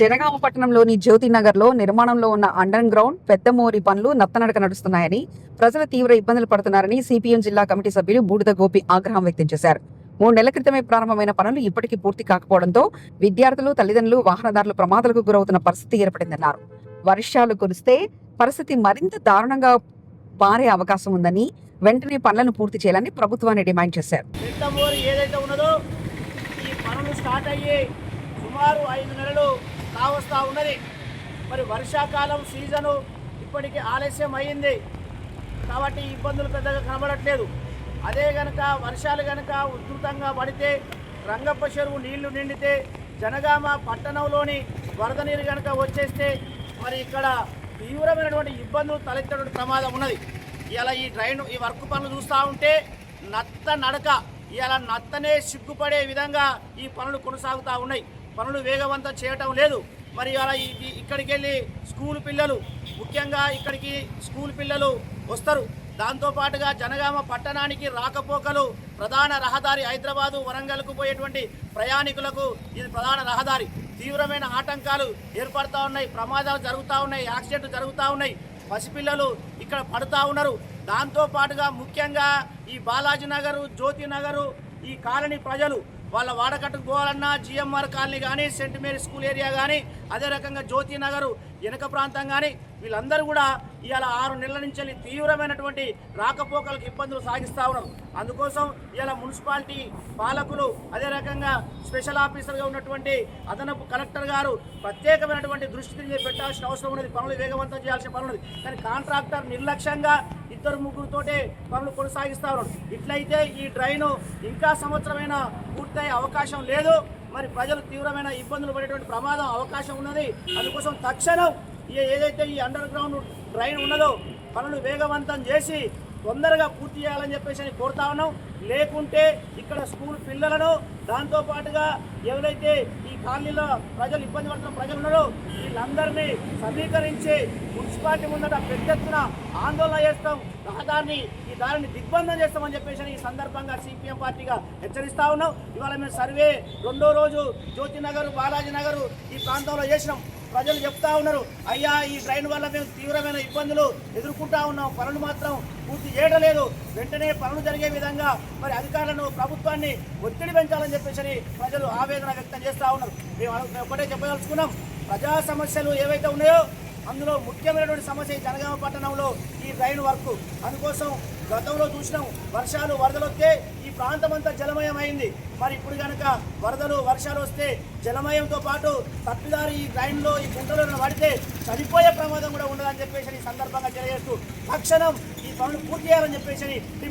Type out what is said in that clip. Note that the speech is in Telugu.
జనగామ పట్టణంలోని జ్యోతినగర్లో నిర్మాణంలో ఉన్న అండర్ గ్రౌండ్ పెద్దమోరి పనులు నత్తనడక నడుస్తున్నాయని ప్రజలు తీవ్ర ఇబ్బందులు పడుతున్నారని సిపిఎం జిల్లా కమిటీ సభ్యులు బూడిద గోపి ఆగ్రహం వ్యక్తం చేశారు. మూడు నెలల క్రితమే ప్రారంభమైన పనులు ఇప్పటికీ పూర్తి కాకపోవడంతో విద్యార్థులు తల్లిదండ్రులు వాహనదారులు ప్రమాదాలకు గురవుతున్న పరిస్థితి ఏర్పడిందన్నారు. వర్షాలు కురిస్తే పరిస్థితి మరింత దారుణంగా మారే అవకాశం ఉందని వెంటనే పనులను పూర్తి చేయాలని ప్రభుత్వాన్ని డిమాండ్ చేశారు. ఏదైతే ఉన్నదో ఈ పనులు స్టార్ట్ అయ్యి సుమారు ఐదు నెలలు కావస్తా ఉన్నది. మరి వర్షాకాలం సీజను ఇప్పటికి ఆలస్యం అయ్యింది కాబట్టి ఇబ్బందులు పెద్దగా కనబడట్లేదు. అదే గనక వర్షాలు గనక ఉధృతంగా పడితే రంగప్ప చెరువు నీళ్ళు నిండితే జనగామ పట్టణంలోని వరద నీరు కనుక వచ్చేస్తే మరి ఇక్కడ తీవ్రమైనటువంటి ఇబ్బందులు తలెత్తేటువంటి ప్రమాదం ఉన్నది. ఇలా ఈ డ్రైన్ ఈ వర్క్ పనులు చూస్తూ ఉంటే నత్త నడక ఇలా నత్తనే సిగ్గుపడే విధంగా ఈ పనులు కొనసాగుతూ ఉన్నాయి. పనులు వేగవంతం చేయటం లేదు. మరి అలా ఇక్కడికి వెళ్ళి స్కూల్ పిల్లలు ముఖ్యంగా ఇక్కడికి స్కూల్ పిల్లలు వస్తారు. దాంతోపాటుగా జనగామ పట్టణానికి రాకపోకలు ప్రధాన రహదారి హైదరాబాదు వరంగల్కు పోయేటువంటి ప్రయాణికులకు ఇది ప్రధాన రహదారి. తీవ్రమైన ఆటంకాలు ఏర్పడతా ఉన్నాయి ప్రమాదాలు జరుగుతూ ఉన్నాయి యాక్సిడెంట్లు జరుగుతూ ఉన్నాయి. పసిపిల్లలు ఇక్కడ పడుతూ ఉన్నారు. దాంతోపాటుగా ముఖ్యంగా ఈ బాలాజీ నగరు జ్యోతి నగరు ఈ కాలనీ ప్రజలు వాళ్ళ వాడకట్టుకు పోవాలన్నా జిఎంఆర్ కాలనీ కానీ సెంట్ మేరీ స్కూల్ ఏరియా కానీ అదే రకంగా జ్యోతి నగరు వెనక ప్రాంతం కానీ వీళ్ళందరూ కూడా ఇవాళ ఆరు నెలల నుంచి తీవ్రమైనటువంటి రాకపోకలకు ఇబ్బందులు సాగిస్తూ ఉన్నారు. అందుకోసం ఇవాళ మున్సిపాలిటీ పాలకులు అదే రకంగా స్పెషల్ ఆఫీసర్గా ఉన్నటువంటి అదనపు కలెక్టర్ గారు ప్రత్యేకమైనటువంటి దృష్టి దీని పెట్టాల్సిన అవసరం ఉన్నది. పనులు వేగవంతం చేయాల్సిన పనులు ఉన్నది. కానీ కాంట్రాక్టర్ నిర్లక్ష్యంగా ఇద్దరు ముగ్గురుతోటే పనులు కొనసాగిస్తూ ఉన్నారు. ఇట్లయితే ఈ డ్రైను ఇంకా సంవత్సరమైన పూర్తయ్యే అవకాశం లేదు. మరి ప్రజలు తీవ్రమైన ఇబ్బందులు పడేటువంటి ప్రమాదం అవకాశం ఉన్నది. అందుకోసం తక్షణం ఏదైతే ఈ అండర్ గ్రౌండ్ డ్రైన్ ఉన్నదో పనులు వేగవంతం చేసి తొందరగా పూర్తి చేయాలని చెప్పేసి అని కోరుతా ఉన్నాం. లేకుంటే ఇక్కడ స్కూల్ పిల్లలను దాంతో పాటుగా ఎవరైతే ఈ కాలనీలో ప్రజలు ఇబ్బంది పడుతున్న ప్రజలు ఉన్నారో వీళ్ళందరినీ సమీకరించి మున్సిపాలిటీ ముందట పెద్ద ఎత్తున ఆందోళన చేస్తాం. రహదారిని ఈ దారిని దిగ్బంధం చేస్తామని చెప్పేసి ఈ సందర్భంగా సిపిఎం పార్టీగా హెచ్చరిస్తా ఉన్నాం. ఇవాళ మేము సర్వే రెండో రోజు జ్యోతి నగర్ బాలాజీ నగర్ ఈ ప్రాంతంలో చేసినాం. ప్రజలు చెప్తా ఉన్నారు అయ్యా ఈ ట్రైన్ వల్ల మేము తీవ్రమైన ఇబ్బందులు ఎదుర్కొంటా ఉన్నాం. పనులు మాత్రం పూర్తి చేయడలేదు వెంటనే పనులు జరిగే విధంగా మరి అధికారులను ప్రభుత్వాన్ని ఒత్తిడి పెంచాలని చెప్పేసి ప్రజలు ఆవేదన వ్యక్తం చేస్తూ ఉన్నారు. మేము ఒకటే చెప్పదలుచుకున్నాం ప్రజా సమస్యలు ఏవైతే ఉన్నాయో అందులో ముఖ్యమైనటువంటి సమస్య జనగామ పట్టణంలో ఈ రైలు వర్క్. అందుకోసం గతంలో చూసినాం వర్షాలు వరదలు వస్తే ప్రాంతమంతా ప్రాంతం అంతా జలమయం అయింది మరి ఇప్పుడు కనుక వరదలు వర్షాలు వస్తే జలమయంతో పాటు తప్పిదారి ఈ డ్రైన్లో ఈ గుంటలో పడితే చనిపోయే ప్రమాదం కూడా ఉండదని చెప్పేసి ఈ సందర్భంగా తెలియజేస్తూ తక్షణం ఈ పనులు పూర్తి చేయాలని చెప్పేసి